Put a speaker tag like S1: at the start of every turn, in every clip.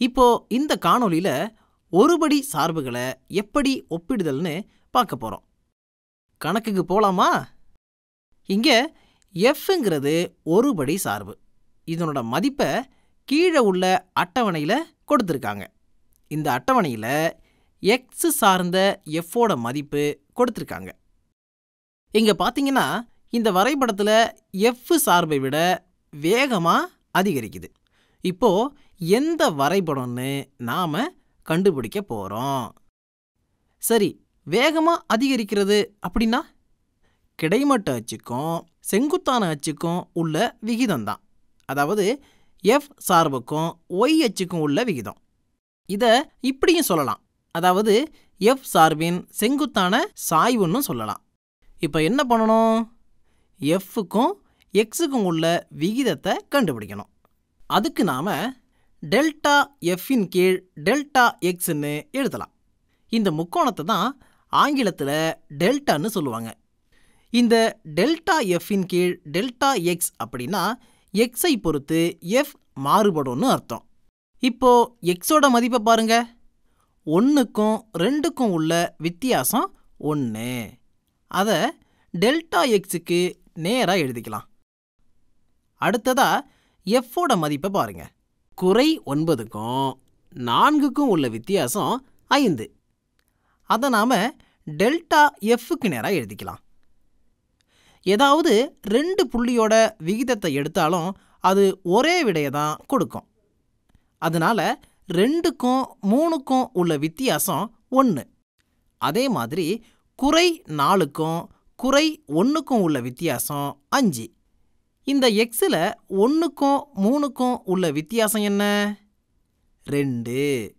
S1: இப்போ இந்த காணொளியில ஒருபடி சார்புகளை எப்படி ஒப்பிடுதல்னு பார்க்க போறோம். கணக்குக்கு போகலாமா இங்க எஃப்ங்கிறது ஒருபடி சார்பு. இதனோட மதிப்பை கீழே உள்ள அட்டவணையில் கொடுத்துருக்காங்க. இந்த அட்டவணையில் எக்ஸ் சார்ந்த எஃப்போட மதிப்பு கொடுத்துருக்காங்க. இங்க பார்த்தீங்கன்னா இந்த வரைபடத்தில் எஃப் சார்பை விட வேகமாக அதிகரிக்குது. இப்போ எந்த வரைபடம்னு நாம கண்டுபிடிக்க போகிறோம் சரி வேகமாக அதிகரிக்கிறது அப்படின்னா? கிடைமட்ட அச்சுக்கும் செங்குத்தான அச்சுக்கும் உள்ள விகிதம்தான். அதாவது எஃப் சார்புக்கும் ஒய் அச்சுக்கும் உள்ள விகிதம். இதை இப்படியும் சொல்லலாம். அதாவது எஃப் சார்பின் செங்குத்தான சாய்வுன்னு சொல்லலாம். இப்போ என்ன பண்ணணும்? எஃப்க்கும் எக்ஸுக்கும் உள்ள விகிதத்தை கண்டுபிடிக்கணும். அதுக்கு நாம் டெல்டா எஃப்இன் கீழ் டெல்டா எக்ஸ்ன்னு எழுதலாம். இந்த முக்கோணத்தை தான் ஆங்கிலத்தில் டெல்டான்னு சொல்லுவாங்க. இந்த டெல்டா எஃப்இன் கீழ் டெல்டா எக்ஸ் அப்படின்னா எக்ஸை பொறுத்து எஃப் மாறுபடும்னு அர்த்தம். இப்போ எக்ஸோட மதிப்பை பாருங்க. ஒன்றுக்கும் ரெண்டுக்கும் உள்ள வித்தியாசம் ஒன்று அதை டெல்டா எக்ஸுக்கு நேராக எழுதிக்கலாம். அடுத்ததாக எஃப்போட மதிப்பை பாருங்கள் குறை ஒன்பதுக்கும் நான்குக்கும் உள்ள வித்தியாசம் ஐந்து. அதை நாம் டெல்டா எஃப்க்கு நேராக எழுதிக்கலாம். ஏதாவது ரெண்டு புள்ளியோட விகிதத்தை எடுத்தாலும் அது ஒரே விடையை தான் கொடுக்கும். அதனால ரெண்டுக்கும் மூணுக்கும் உள்ள வித்தியாசம் ஒன்று அதே மாதிரி குறை நாலுக்கும் குறை ஒன்றுக்கும் உள்ள வித்தியாசம் அஞ்சு. இந்த எக்ஸில் ஒன்றுக்கும் மூணுக்கும் உள்ள வித்தியாசம் என்ன? ரெண்டு.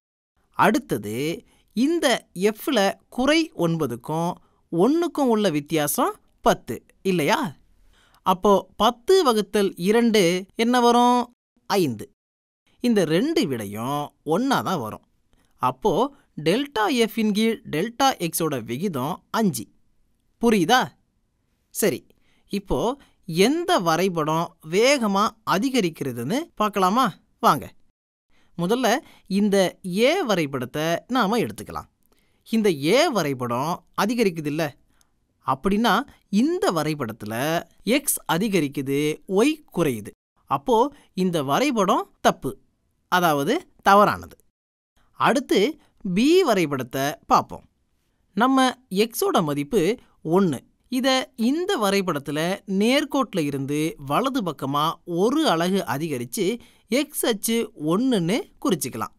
S1: அடுத்தது இந்த எஃப்பில் குறை ஒன்பதுக்கும் ஒன்றுக்கும் உள்ள வித்தியாசம் பத்து இல்லையா? அப்போ பத்து வகுத்தல் இரண்டு என்ன வரும்? ஐந்து. இந்த ரெண்டு விடையும் ஒன்றா தான் வரும். அப்போ டெல்டா எஃப்பின் கீழ் டெல்டா எக்ஸோட விகிதம் அஞ்சு. புரியுதா? சரி இப்போ எந்த வரைபடம் வேகமாக அதிகரிக்கிறதுன்னு பார்க்கலாமா? வாங்க. முதல்ல இந்த ஏ வரைபடத்தை நாம் எடுத்துக்கலாம். இந்த ஏ வரைபடம் அதிகரிக்குது இல்லை அப்படின்னா இந்த வரைபடத்தில் எக்ஸ் அதிகரிக்குது ஒய் குறையுது. அப்போ இந்த வரைபடம் தப்பு. அதாவது தவறானது. அடுத்து பி வரைபடத்தை பார்ப்போம். நம்ம எக்ஸோட மதிப்பு ஒன்று இதை இந்த வரைபடத்தில் நேர்கோட்டில் இருந்து வலது பக்கமாக ஒரு அலகு அதிகரித்து எக்ஸ் அச்சு ஒன்றுன்னு குறிச்சிக்கலாம்.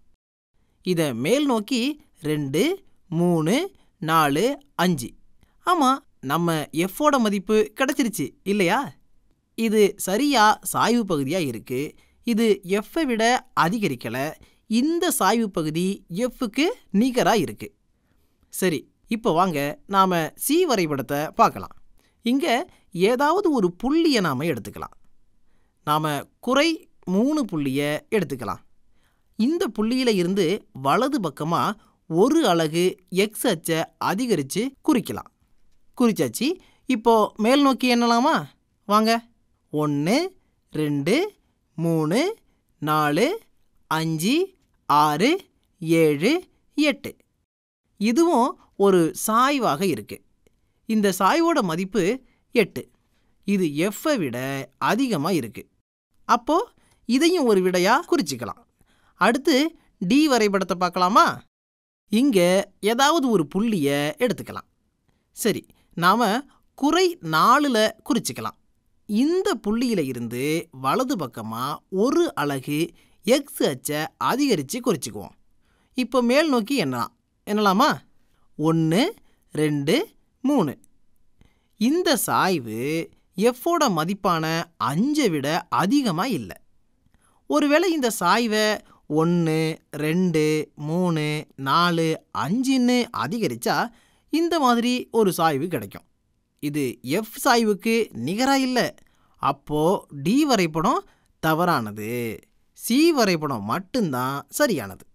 S1: இதை மேல் நோக்கி ரெண்டு மூணு நாலு அஞ்சு. ஆமாம் நம்ம எஃப்போட மதிப்பு கிடச்சிருச்சு இல்லையா? இது சரியா சாய்வு பகுதியாக இருக்கு. இது எஃப்பை விட அதிகரிக்கலை. இந்த சாய்வு பகுதி எஃப்க்கு நிகராக இருக்கு. சரி இப்போ வாங்க நாம் சி வரைபடத்தை பார்க்கலாம். இங்கே ஏதாவது ஒரு புள்ளியை நாம் எடுத்துக்கலாம். நாம் குறை மூணு புள்ளியை எடுத்துக்கலாம். இந்த புள்ளியில் இருந்து வலது பக்கமாக ஒரு அலகு எக்ஸ் அச்சை அதிகரித்து குறிக்கலாம். குறிச்சாச்சு. இப்போ மேல் நோக்கி எண்ணலாமா? வாங்க. ஒன்று ரெண்டு மூணு நாலு அஞ்சு ஆறு ஏழு எட்டு. இதுவும் ஒரு சாய்வாக இருக்கு. இந்த சாய்வோட மதிப்பு எட்டு. இது எஃப்பை விட அதிகமாக இருக்கு. அப்போ இதையும் ஒரு விடையாக குறிச்சிக்கலாம். அடுத்து டி வரைபடத்தை பார்க்கலாமா? இங்கே ஏதாவது ஒரு புள்ளியை எடுத்துக்கலாம். சரி நாம் குறை நாலில் குறிச்சிக்கலாம். இந்த புள்ளியில இருந்து வலது பக்கமாக ஒரு அலகு எக்ஸ் அச்சை அதிகரித்து குறிச்சிக்குவோம். இப்போ மேல் நோக்கி என்னலாம் என்னலாமா ஒன்று ரெண்டு மூணு. இந்த சாய்வு எஃப்போட மதிப்பான அஞ்சை விட அதிகமாக இல்லை. ஒருவேளை இந்த சாய்வை ஒன்று ரெண்டு மூணு நாலு அஞ்சுன்னு அதிகரித்தா இந்த மாதிரி ஒரு சாய்வு கிடைக்கும். இது எஃப் சாய்வுக்கு நிகராக இல்லை. அப்போது டி வரைபடம் தவறானது. சி வரைபடம் மட்டும்தான் சரியானது.